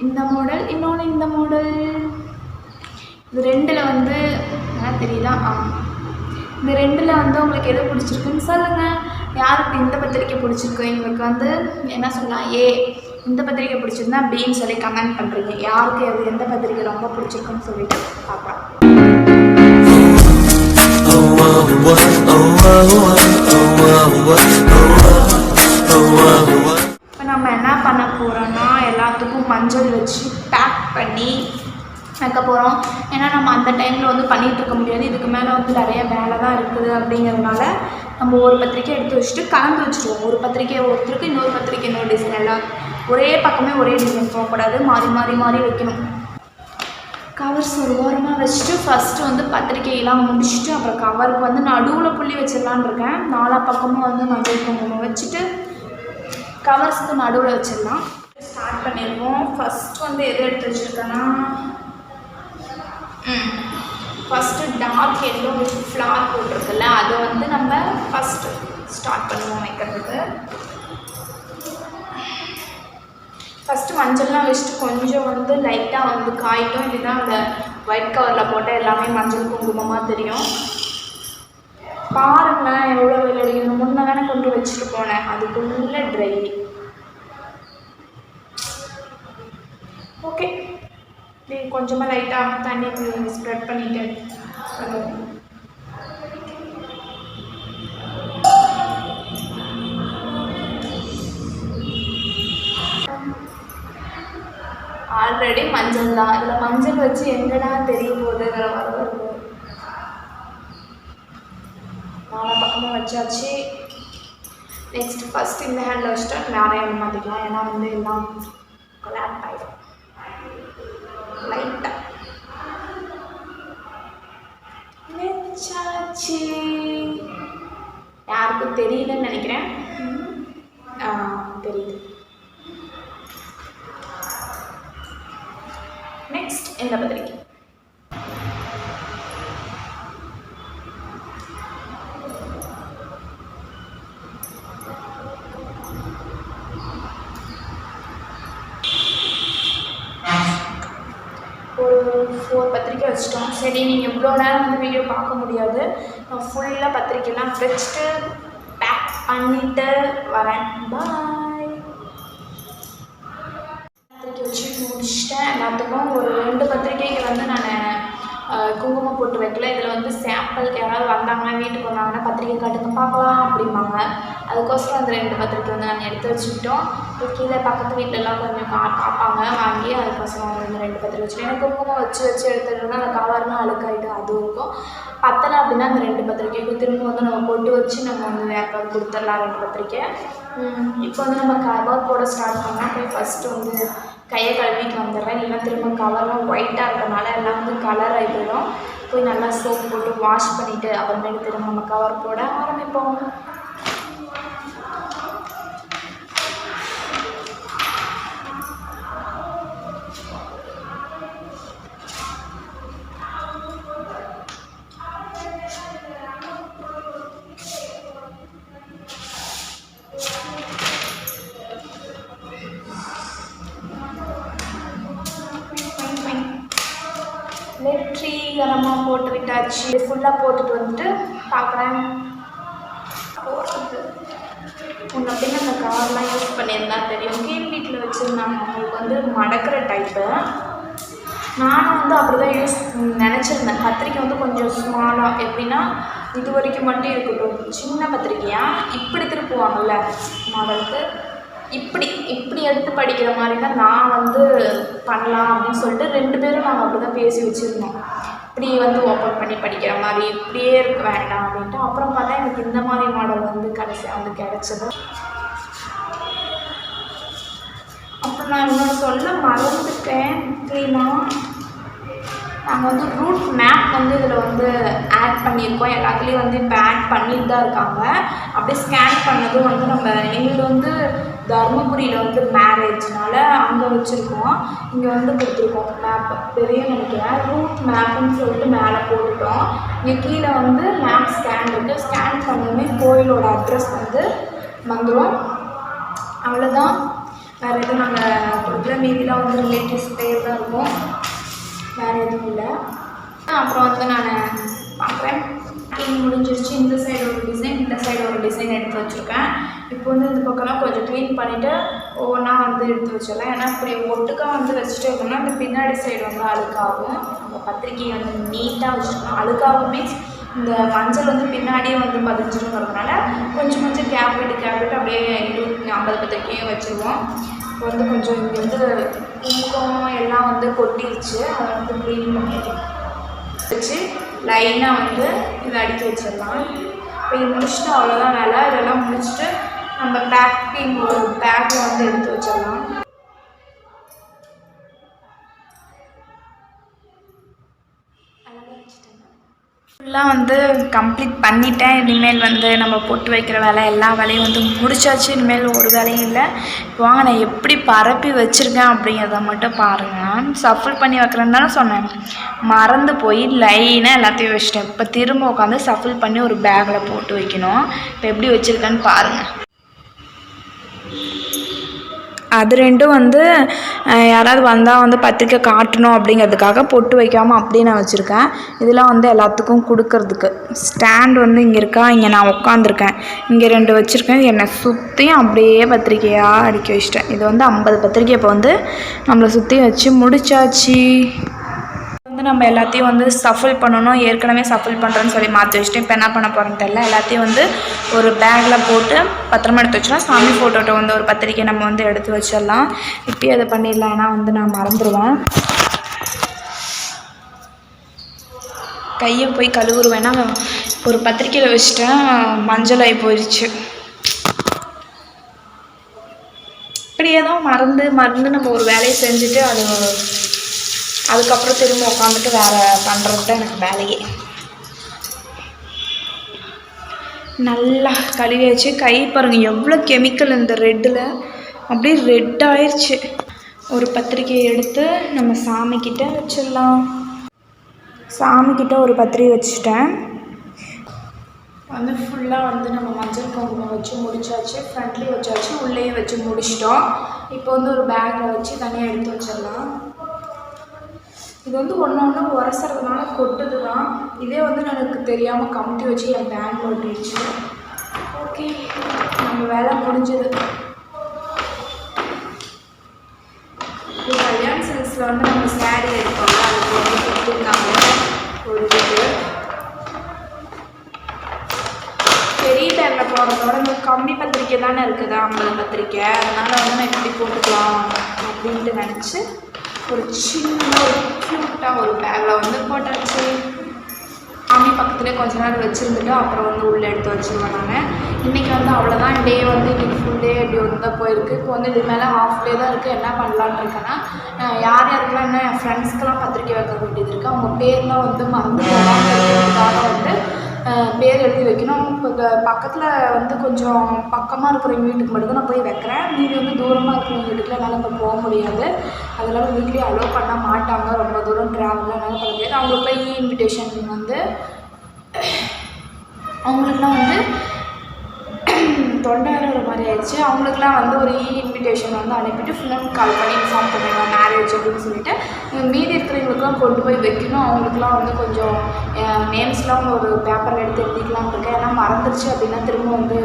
இந்த மாடல் இன்னொன்று இந்த மாடல் இது ரெண்டில் வந்து நல்லா தெரியுதா? ஆ. இந்த ரெண்டில் வந்து உங்களுக்கு எது பிடிச்சிருக்குன்னு சொல்லுங்கள் யாருக்கு இந்த பத்திரிக்கை பிடிச்சிருக்கு? எங்களுக்கு வந்து என்ன சொல்லலாம் ஏ. இந்த பத்திரிக்கை பிடிச்சிருந்தா பின்னு சொல்லி கமெண்ட் பண்ணுறீங்க யாருக்கு அது எந்த பத்திரிக்கை ரொம்ப பிடிச்சிருக்குன்னு சொல்லிட்டு பார்க்கலாம் oh, oh, oh, ஏன்னா நம்ம அந்த டைமில் வந்து பண்ணிகிட்டு இருக்க முடியாது. இதுக்கு மேலே வந்து நிறைய வேலை தான் இருக்குது அப்படிங்கிறதுனால நம்ம ஒரு பத்திரிக்கை எடுத்து வச்சுட்டு கலந்து வச்சுருவோம். ஒரு பத்திரிக்கை ஒருத்தருக்கு இன்னொரு பத்திரிக்கை இன்னொரு டிசைன் எல்லாம். ஒரே பக்கமே ஒரே டிசைன் போகக்கூடாது. மாறி மாறி மாறி வைக்கணும். கவர்ஸ் ஒரு ஓரமாக வச்சுட்டு ஃபஸ்ட்டு வந்து பத்திரிக்கையெல்லாம் முடிச்சுட்டு அப்புறம் கவருக்கு வந்து நடுவில் புள்ளி வச்சிடலான்னு இருக்கேன். நாலா பக்கமும் வந்து மஞ்சள் குங்குமம் வச்சுட்டு கவர்ஸ்க்கு நடுவில் வச்சிடலாம். ஸ்டார்ட் பண்ணிடுவோம். ஃபஸ்ட் வந்து எது எடுத்து வச்சுருக்கேன்னா first dark yellow with flower போட்டிருக்குல்ல அதை வந்து நம்ம ஃபஸ்ட்டு ஸ்டார்ட் பண்ணுவோம் வைக்கிறதுக்கு. ஃபஸ்ட்டு மஞ்சள்லாம் வச்சுட்டு கொஞ்சம் வந்து லைட்டாக வந்து காயிட்டும். இல்லைன்னா அந்த ஒயிட் கவரில் போட்டால் எல்லாமே மஞ்சள் குங்குமமாக தெரியும். பாருங்களேன் எவ்வளோ வெயில் அடிக்கணும் முன்ன தானே கொண்டு வச்சுட்டு போனேன். அதுக்குள்ளே ட்ரை ஓகே கொஞ்சமாக லைட்டாக தண்ணி ஸ்ப்ரெட் பண்ணிவிட்டு ஆல்ரெடி மஞ்சள் தான். இதில் மஞ்சள் வச்சு எங்கடா தெரிய போகுதுங்கிற மாதிரி நாலா பக்கமும் வச்சாச்சு. நெக்ஸ்ட் ஃபஸ்ட் இந்த ஹேண்டில் வச்சுட்டா மேலே என்ன மாற்றிக்கலாம் ஏன்னா வந்து எல்லாம் கொலாட் ஆகிடும் லைட்டாக வச்சாச்சு யாருக்கும் தெரியலன்னு நினைக்கிறேன். ஆ, தெரியுது. நெக்ஸ்ட் இந்த பத்திரிக்கை ஒரு ஃபோர் பத்திரிக்கை வச்சிட்டோம். சரி நீங்கள் இவ்வளோ நேரம் வந்து வீடியோ பார்க்க முடியாது. நான் ஃபுல்லாக பத்திரிக்கைலாம் வச்சுட்டு பேக் பண்ணிட்டு வரேன். பாய் பத்திரிக்கை வச்சு முடிச்சிட்டேன். எல்லாத்துக்கும் ஒரு ரெண்டு பத்திரிக்கைக்கு வந்து நான் குங்குமம் போட்டு வைக்கல. இதில் வந்து சாம்பிள் யாராவது வந்தாங்கன்னா வீட்டுக்கு வந்தாங்கன்னா பத்திரிக்கை காட்டுங்க பார்க்கலாம் அப்படிம்பாங்க. அதுக்கோசரம் அந்த ரெண்டு பத்திரிக்கை வந்து நாங்கள் எடுத்து வச்சுக்கிட்டோம். கீழே பக்கத்து வீட்டிலலாம் கொஞ்சம் கா பார்ப்பாங்க வாங்கி அதுக்கோசரம் இந்த ரெண்டு பத்திரிக்கை வச்சுட்டேன் எனக்கு குங்குமம் வச்சு வச்சு எடுத்துட்டோம்னா அந்த கவர்லாம் அழுக்காயிட்டு அதுவும் இருக்கும். பத்தலை அப்படின்னா அந்த ரெண்டு பத்திரிக்கைக்கும் திரும்ப வந்து நம்ம போட்டு வச்சு நம்ம வந்து யாருக்காவது கொடுத்துடலாம் ரெண்டு பத்திரிக்கை இப்போ வந்து நம்ம கவர் போட ஸ்டார்ட் பண்ணால் போய் ஃபஸ்ட்டு வந்து கையை கழுவிட்டு வந்துடுறேன். இல்லைன்னா திரும்ப கவர்லாம் ஒயிட்டாக இருக்கிறனால எல்லாம் வந்து கலர் ஆகிடும் போய் நல்லா சோப் போட்டு வாஷ் பண்ணிவிட்டு அப்புறமேட்டு திரும்ப நம்ம கவர் போட ஆரம்பிப்போம். போட்டு ஃபுல்லாக போட்டுட்டு வந்துட்டு பார்க்குறேன் போடுறது முன்ன பின்ன அந்த கவர்லாம் யூஸ் பண்ணியிருந்தா தெரியும். கீழ் வீட்டில் வச்சுருந்தாங்க. அவங்களுக்கு வந்து மடக்கிற டைப்பு நானும் வந்து அப்படி தான் யூஸ் நினச்சிருந்தேன். கத்திரிக்கை வந்து கொஞ்சம் ஸ்மாலாக எப்படின்னா இது வரைக்கும் மட்டும் இருக்கட்டும். சின்ன பத்திரிக்கையாக இப்படி திருப்புவாங்கல்ல மாடலுக்கு இப்படி இப்படி எடுத்து படிக்கிற மாதிரி தான் நான் வந்து பண்ணலாம் அப்படின்னு சொல்லிட்டு ரெண்டு பேரும் நாங்கள் அப்படி தான் பேசி வச்சுருந்தோம். இப்படி வந்து ஓப்பன் பண்ணி படிக்கிற மாதிரி இப்படியே இருக்க வேண்டாம் அப்படின்ட்டு அப்புறம் பார்த்தா எனக்கு இந்த மாதிரி மாடல் வந்து கடைசியாக வந்து கிடச்சது. அப்புறம் நான் இன்னொன்று சொல்ல மறந்துட்டேன் க்ளீனாக நாங்கள் வந்து ரூட் மேப் வந்து இதில் வந்து ஆட் பண்ணியிருக்கோம். எல்லாத்துலேயும் வந்து இப்போ ஆட் பண்ணிட்டு தான் இருக்காங்க. அப்படியே ஸ்கேன் பண்ணதும் வந்து நம்ம எங்களுக்கு வந்து தருமபுரியில் வந்து மேரேஜ்னால அங்கே வச்சுருக்கோம். இங்கே வந்து கொடுத்துருக்கோம் மேப் பெரிய நினைக்கிறேன். ரூட் மேப்புன்னு சொல்லிட்டு மேலே போட்டுட்டோம். இங்கே கீழே வந்து மேப் ஸ்கேன் இருக்குது ஸ்கேன் பண்ணதுமே கோயிலோட அட்ரஸ் வந்து வந்துடும் அவ்வளோதான் வேறு எதுவும் நாங்கள் கொடுக்குற மீதிலாம் வந்து ரிலேட்டிவ்ஸ் பேர் தான் இருக்கும். வேறு எதுவும் இல்லை. அப்புறம் வந்து நான் பார்க்குறேன் க்ளீன் முடிஞ்சிருச்சு. இந்த சைடு ஒரு டிசைன் இந்த சைடு ஒரு டிசைன் எடுத்து வச்சுருக்கேன். இப்போ வந்து இந்த பக்கம்லாம் கொஞ்சம் க்ளீன் பண்ணிவிட்டு ஒவ்வொன்றா வந்து எடுத்து வச்சிடலாம் ஏன்னா இப்படி ஒட்டுக்கா வந்து வச்சுட்டு இருக்கோம்னா இந்த பின்னாடி சைடு வந்து அழுக்காகும். நம்ம பத்திரிக்கையை வந்து நீட்டாக வச்சுருக்கணும் அழுக்காகும் மீன்ஸ் இந்த மஞ்சள் வந்து பின்னாடியே வந்து பதிஞ்சிருங்கிறதுனால கொஞ்சம் கொஞ்சம் கேப் விட்டு கேப் விட்டு அப்படியே இருபத்தி ஐம்பது பத்திரிக்கையும் வச்சுருவோம். இப்போ வந்து கொஞ்சம் இங்கே வந்து குங்குமம் எல்லாம் வந்து கொட்டிருச்சு. அதை வந்து க்ளீன் பண்ணி வச்சு லைனாக வந்து இதை அடுக்கி வச்சிடலாம். இப்போ இது முடிச்சுட்டு அவ்வளோதான் வேலை. இதெல்லாம் முடிச்சுட்டு நம்ம பேக்கிங் ஒரு பேக்கில் வந்து எடுத்து வச்சிடலாம். ஃபுல்லாக வந்து கம்ப்ளீட் பண்ணிட்டேன். இனிமேல் வந்து நம்ம பொட்டு வைக்கிற வேலை எல்லா வேலையும் வந்து முடிச்சாச்சு. இனிமேல் ஒரு வேலையும் இல்லை. வாங்க நான் எப்படி பரப்பி வச்சுருக்கேன் அப்படிங்கிறத மட்டும் பாருங்கள் சஃபில் பண்ணி வைக்கிறேன்னு தானே சொன்னேன். மறந்து போய் லைனாக எல்லாத்தையும் வச்சுட்டேன். இப்போ திரும்ப உட்காந்து சஃபில் பண்ணி ஒரு பேக்கில் போட்டு வைக்கணும். இப்போ எப்படி வச்சுருக்கேன்னு பாருங்கள் அது ரெண்டும் வந்து யாராவது வந்தால் வந்து பத்திரிக்கை காட்டணும் அப்படிங்கிறதுக்காக பொட்டு வைக்காமல் அப்படியே நான் வச்சுருக்கேன். இதெல்லாம் வந்து எல்லாத்துக்கும் கொடுக்கறதுக்கு. ஸ்டாண்ட் வந்து இங்கே இருக்கா? இங்கே நான் உட்காந்துருக்கேன் இங்கே ரெண்டு வச்சுருக்கேன். என்னை சுற்றியும் அப்படியே பத்திரிக்கையாக அடிக்க வச்சிட்டேன். இது வந்து ஐம்பது பத்திரிக்கை. இப்போ வந்து நம்மளை சுற்றி வச்சு முடிச்சாச்சு. வந்து நம்ம எல்லாத்தையும் வந்து சஃபிள் பண்ணணும். ஏற்கனவே சஃபில் பண்ணுறேன்னு சொல்லி மாற்றி வச்சுட்டு இப்போ என்ன பண்ண போகிறேன்னு தெரியல. எல்லாத்தையும் வந்து ஒரு பேக்கில் போட்டு பத்திரமா எடுத்து வச்சோன்னா சாமி ஃபோட்டோட்ட வந்து ஒரு பத்திரிக்கை நம்ம வந்து எடுத்து வச்சிடலாம். இப்போயும் அதை பண்ணிடலாம். ஏன்னா வந்து நான் மறந்துடுவேன் கையை போய் கழுவுருவேன்னா ஒரு பத்திரிக்கையில் வச்சுட்டேன். மஞ்சள் ஆகி போயிடுச்சு. இப்படியே தான் மறந்து மறந்து நம்ம ஒரு வேலையை செஞ்சுட்டு அது அதுக்கப்புறம் திரும்ப உட்காந்துட்டு வேறு பண்ணுறது தான் எனக்கு வேலையே. நல்லா கழுவி வச்சு கை பாருங்கள் எவ்வளோ கெமிக்கல் இந்த ரெட்டில் அப்படியே ரெட் ஆயிடுச்சு ஒரு பத்திரிக்கையை எடுத்து நம்ம சாமிக்கிட்ட வச்சிடலாம். சாமிக்கிட்ட ஒரு பத்திரிக்கை வச்சுட்டேன். வந்து ஃபுல்லாக வந்து நம்ம மஞ்சள் குங்குமம் வச்சு முடிச்சாச்சு ஃப்ரண்ட்லேயும் வச்சாச்சு உள்ளேயும் வச்சு முடிச்சிட்டோம். இப்போ வந்து ஒரு பேக்கில் வச்சு தனியாக எடுத்து வச்சிடலாம். இது வந்து ஒன்று ஒன்று உரசறதுனால கொட்டுது தான் இதே வந்து எனக்கு தெரியாமல் கமுத்தி வச்சு என் பேங்க் ஒட்டிடுச்சு ஓகே நம்ம வேலை முடிஞ்சது. கல்யாண சில்க்ஸில் வந்து நம்ம சேரீ எடுப்போம் அதுக்கு வந்து கொடுத்துருக்காங்க. ஒரு இது பெரிய பேரில் போடுறதோட இந்த கம்மி பத்திரிக்கை தானே இருக்குது ஐம்பது பத்திரிக்கை? அதனால் வந்து நான் எப்படி போட்டுக்கலாம் அப்படின்ட்டு நினச்சி ஒரு சின்ன ஒரு க்யூட்டாக ஒரு பேக்கில் வந்து போட்டாச்சு. சாமி பக்கத்துலேயே கொஞ்ச நேரம் வச்சுருந்துட்டு அப்புறம் வந்து உள்ளே எடுத்து வச்சுருவேன் நான். இன்றைக்கி வந்து அவ்வளோதான் டே வந்து இன்றைக்கி ஃபுல் டே இப்படி வந்து தான் போயிருக்கு. இப்போ வந்து இது மேலே ஹாஃப் டே தான் இருக்குது என்ன பண்ணலான்னு இருக்கேன்னா யார் யாருக்கெல்லாம் என்ன என் ஃப்ரெண்ட்ஸ்க்கெலாம் பத்திரிக்கை வைக்க வேண்டியது இருக்குது அவங்க பேர்லாம் வந்து மறந்து போகாமல் இருக்கிறதுக்காக வந்து பேர் எழுதி வைக்கணும். இப்போ பக்கத்தில் வந்து கொஞ்சம் பக்கமாக இருக்கிறவங்க வீட்டுக்கு மட்டும் நான் போய் வைக்கிறேன். மீதி வந்து தூரமாக இருக்கிறவங்க வீட்டுக்குலாம் என்னால் இப்போ போக முடியாது. அதனால் வீட்லேயும் அலோவ் பண்ண மாட்டாங்க. ரொம்ப தூரம் ட்ராவல்லாம் என்னால் பண்ண முடியாது. அவங்களுக்கு போய் இன்விடேஷன் வந்து அவங்களுக்குலாம் வந்து தொண்டை ஒரு மாதிரி ஆயிடுச்சு. அவங்களுக்குலாம் வந்து ஒரு இ இன்விடேஷன் வந்து அனுப்பிட்டு ஃபோன் கால் பண்ணி இன்ஃபார்ம் பண்ணுவேன் மேரேஜ் அப்படின்னு சொல்லிட்டு. மீதி இருக்கிறவங்களுக்குலாம் கொண்டு போய் வைக்கணும். அவங்களுக்குலாம் வந்து கொஞ்சம் நேம்ஸ்லாம் ஒரு பேப்பரில் எடுத்து எழுதிக்கலாம்னு இருக்கேன். ஏன்னா மறந்துருச்சு அப்படின்னா திரும்ப வந்து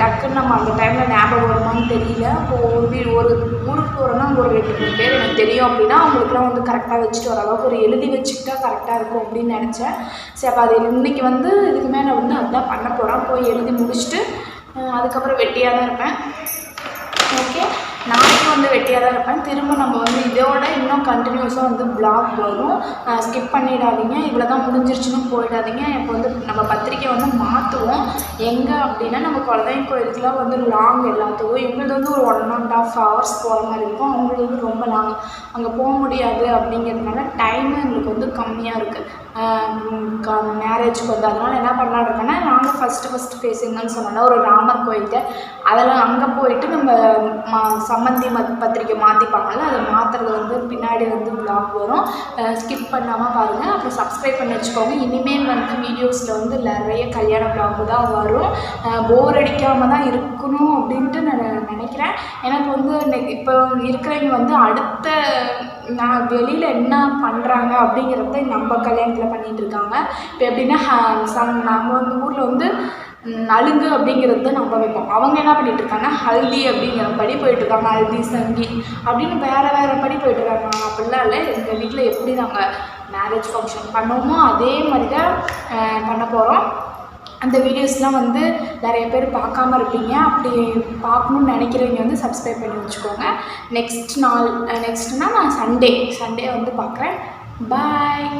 டக்குன்னு நம்ம அந்த டைமில் ஞாபகம் வருமான்னு தெரியல. இப்போ ஒரு வீ ஒரு ஊருக்கு போகிறோன்னா ஒரு ரெண்டு மூணு பேர் எனக்கு தெரியும் அப்படின்னா அவங்களுக்குலாம் வந்து கரெக்டாக வச்சுட்டு வர அளவுக்கு ஒரு எழுதி வச்சுக்கிட்டா கரெக்டாக இருக்கும் அப்படின்னு நினச்சேன். சரி அப்போ அது இன்றைக்கி வந்து இதுக்கு மேலே வந்து அதுதான் பண்ண போகிறேன் போய் எழுதி முடிச்சுட்டு அதுக்கப்புறம் வெட்டியாக தான் இருப்பேன். ஓகே நாளைக்கு வந்து வெட்டியாக தான் இருப்பேன். திரும்ப நம்ம வந்து இதோட இன்னும் கண்டினியூஸாக வந்து பிளாக் வரும் ஸ்கிப் பண்ணிடாதீங்க. இவ்வளோ தான் முடிஞ்சிருச்சுன்னு போயிடாதீங்க. இப்போ வந்து நம்ம பத்திரிக்கை வந்து மாற்றுவோம் எங்கே அப்படின்னா நம்ம குழந்தைங்க கோயிலுக்குலாம் வந்து லாங் எல்லாத்துக்கும். எங்களுக்கு வந்து ஒரு ஒன் அண்ட் ஆஃப் ஹவர்ஸ் போகிற மாதிரி இருக்கும். அவங்களுக்கு வந்து ரொம்ப லாங் அங்கே போக முடியாது அப்படிங்கிறதுனால டைமும் எங்களுக்கு வந்து கம்மியாக இருக்குது மேரேஜ்க்கு வந்து. அதனால் என்ன பண்ணலாம் இருக்கேன்னா நாங்கள் ஃபஸ்ட்டு ஃபஸ்ட்டு பேசுங்கன்னு சொன்னோன்னா ஒரு ராமர் கோயில்கிட்ட. அதெல்லாம் அங்கே போயிட்டு நம்ம சம்மந்தி மத் பத்திரிக்கை மாற்றிப்பாங்கல்ல அதை மாற்றுறது வந்து பின்னாடி வந்து பிளாக் வரும். ஸ்கிப் பண்ணாமல் பாருங்கள் அப்புறம் சப்ஸ்கிரைப் பண்ணி வச்சுக்கோங்க. இனிமேல் வந்து வீடியோஸில் வந்து நிறைய கல்யாண பிளாக் தான் வரும். போர் அடிக்காமல் தான் இருக்கணும் அப்படின்ட்டு நான் நினைக்கிறேன். எனக்கு வந்து இப்போ இருக்கிறவங்க வந்து அடுத்த நான் வெளியில் என்ன பண்ணுறாங்க அப்படிங்கிறத நம்ம கல்யாணத்தில் பண்ணிகிட்டு இருக்காங்க. இப்போ எப்படின்னா சம் நம்ம வந்து ஊரில் வந்து நலுங்கு அப்படிங்கிறது தான் நம்ம வைப்போம். அவங்க என்ன பண்ணிட்டு இருக்காங்க? ஹல்தி அப்படிங்கிற படி போயிட்டு இருக்காங்க. ஹல்தி சங்கி அப்படின்னு வேறு வேறு படி போயிட்டு இருக்காங்க. அப்படிலாம் இல்லை. எங்கள் வீட்டில் எப்படி நாங்கள் மேரேஜ் ஃபங்க்ஷன் பண்ணோமோ அதே மாதிரி தான் பண்ண போகிறோம் அந்த வீடியோஸ்லாம் வந்து நிறைய பேர் பார்க்காம இருப்பீங்க. அப்படி பார்க்கணுன்னு நினைக்கிறவங்க வந்து சப்ஸ்கிரைப் பண்ணி வச்சுக்கோங்க. நெக்ஸ்ட் நாள் நெக்ஸ்ட்னால் நான் சண்டே சண்டே வந்து பார்க்குறேன். பாய்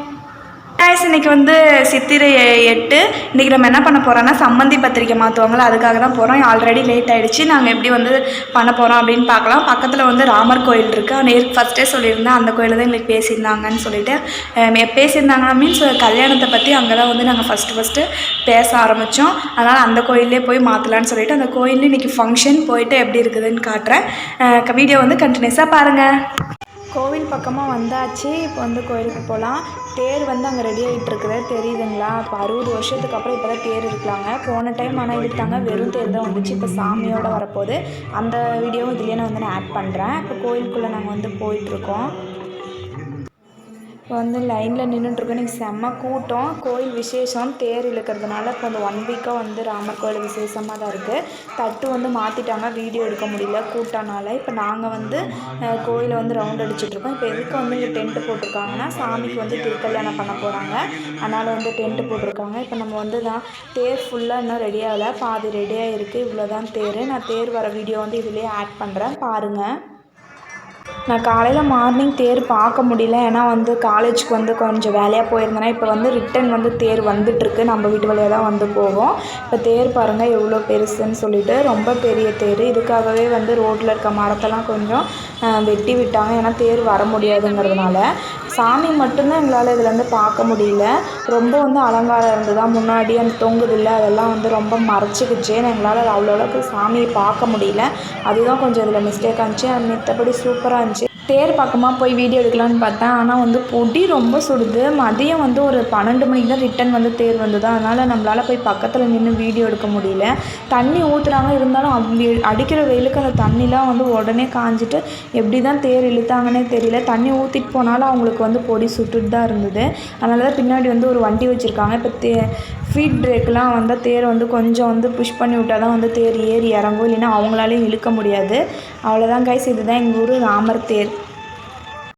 guys இன்னைக்கு வந்து சித்திரை எட்டு. இன்றைக்கி நம்ம என்ன பண்ண போகிறோம்னா சம்மந்தி பத்திரிக்கை மாற்றுவாங்களா அதுக்காக தான் போகிறோம் ஆல்ரெடி லேட் ஆகிடுச்சு நாங்கள் எப்படி வந்து பண்ண போகிறோம் அப்படின்னு பார்க்கலாம். பக்கத்தில் வந்து ராமர் கோயில் இருக்குது நேருக்கு ஃபஸ்ட்டே சொல்லியிருந்தேன். அந்த கோயிலில் தான் எங்களுக்கு பேசியிருந்தாங்கன்னு சொல்லிவிட்டு பேசியிருந்தாங்கன்னா மீன்ஸ் கல்யாணத்தை பற்றி அங்கே தான் வந்து நாங்கள் ஃபஸ்ட்டு ஃபஸ்ட்டு பேச ஆரம்பித்தோம் அதனால் அந்த கோயிலே போய் மாற்றலான்னு சொல்லிவிட்டு அந்த கோயிலில் இன்றைக்கி ஃபங்க்ஷன் போயிட்டு எப்படி இருக்குதுன்னு காட்டுறேன். வீடியோ வந்து கண்டினியூஸாக பாருங்கள் கோவில் பக்கமாக வந்தாச்சு இப்போ வந்து கோயிலுக்கு போகலாம். தேர் வந்து அங்கே ரெடி ஆகிட்டு இருக்குது தெரியுதுங்களா? இப்போ அறுபது வருஷத்துக்கு அப்புறம் இப்போ தான் தேர் இருக்கலாங்க. போன டைம் ஆனால் எடுத்தாங்க வெறும் தேர் தான் வந்துச்சு. இப்போ சாமியோட வரப்போகுது. அந்த வீடியோவும் இதுலேயே நான் வந்து நான் ஆட் பண்ணுறேன் இப்போ கோயிலுக்குள்ளே நாங்கள் வந்து போயிட்டுருக்கோம். இப்போ வந்து லைனில் நின்றுட்டுருக்கோம் இன்றைக்கி செம்ம கூட்டம். கோயில் விசேஷம். தேர் இழுக்கிறதுனால இப்போ அந்த ஒன் வீக்காக வந்து ராமர் கோயில் விசேஷமாக தான் இருக்குது தட்டு வந்து மாற்றிட்டாங்க வீடியோ எடுக்க முடியல. கூட்டம்னால இப்போ நாங்கள் வந்து கோயிலை வந்து ரவுண்ட் அடிச்சுட்ருக்கோம் இப்போ எதுக்கு வந்து இங்கே டென்ட்டு போட்டிருக்காங்கன்னா சாமிக்கு வந்து திருக்கல்யாணம் பண்ண போகிறாங்க அதனால் வந்து டென்ட்டு போட்டிருக்காங்க. இப்போ நம்ம வந்து தான் தேர் ஃபுல்லாக இன்னும் ரெடி ஆகலை. பாதி ரெடியாக இருக்குது இவ்வளோ தான் தேர். நான் தேர் வர வீடியோ வந்து இதுலேயே ஆட் பண்ணுறேன் பாருங்கள் நான் காலையில் மார்னிங் தேர் பார்க்க முடியல. ஏன்னா வந்து காலேஜுக்கு வந்து கொஞ்சம் வேலையாக போயிருந்தேன்னா இப்போ வந்து ரிட்டன் வந்து தேர் வந்துட்டுருக்கு. நம்ம வீட்டு வழியாக தான் வந்து போவோம். இப்போ தேர் பாருங்கள் எவ்வளோ பெருசுன்னு சொல்லிட்டு ரொம்ப பெரிய தேர். இதுக்காகவே வந்து ரோட்டில் இருக்க மரத்தெல்லாம் கொஞ்சம் வெட்டி விட்டாங்க. ஏன்னா தேர் வர முடியாதுங்கிறதுனால. சாமி மட்டும்தான் எங்களால் இதில் வந்து பார்க்க முடியல. ரொம்ப வந்து அலங்காரம் இருந்ததா? முன்னாடி அந்த தொங்குது இல்லை அதெல்லாம் வந்து ரொம்ப மறைச்சிக்கிச்சு. எங்களால் அவ்வளோ அளவுக்கு சாமியை பார்க்க முடியல. அதுதான் கொஞ்சம் இதில் மிஸ்டேக் ஆச்சு மித்தபடி சூப்பராக இருந்துச்சு. தேர் பக்கமாக போய் வீடியோ எடுக்கலான்னு பார்த்தேன். ஆனால் வந்து பொடி ரொம்ப சுடுது. மதியம் வந்து ஒரு பன்னெண்டு மணிக்கு தான் ரிட்டன் வந்து தேர் வந்தது. அதனால் நம்மளால் போய் பக்கத்தில் நின்று வீடியோ எடுக்க முடியல. தண்ணி ஊற்றுறாங்க இருந்தாலும் அப்படி அடிக்கிற வெயிலுக்கு அந்த தண்ணிலாம் வந்து உடனே காஞ்சிட்டு எப்படி தான் தேர் இழுத்தாங்கன்னே தெரியல. தண்ணி ஊற்றிட்டு போனாலும் அவங்களுக்கு வந்து பொடி சுட்டுட்டு தான் இருந்தது. அதனால தான் பின்னாடி வந்து ஒரு வண்டி வச்சுருக்காங்க. இப்போ தே ஃபீட் பிரேக்லாம் வந்தால் தேர் வந்து கொஞ்சம் வந்து புஷ் பண்ணி விட்டால் தான் வந்து தேர் ஏறி இறங்கும். இல்லைன்னா அவங்களாலையும் இழுக்க முடியாது. அவ்வளோதான் கைஸ் இதுதான் எங்கள் ஊர் ராமர் தேர்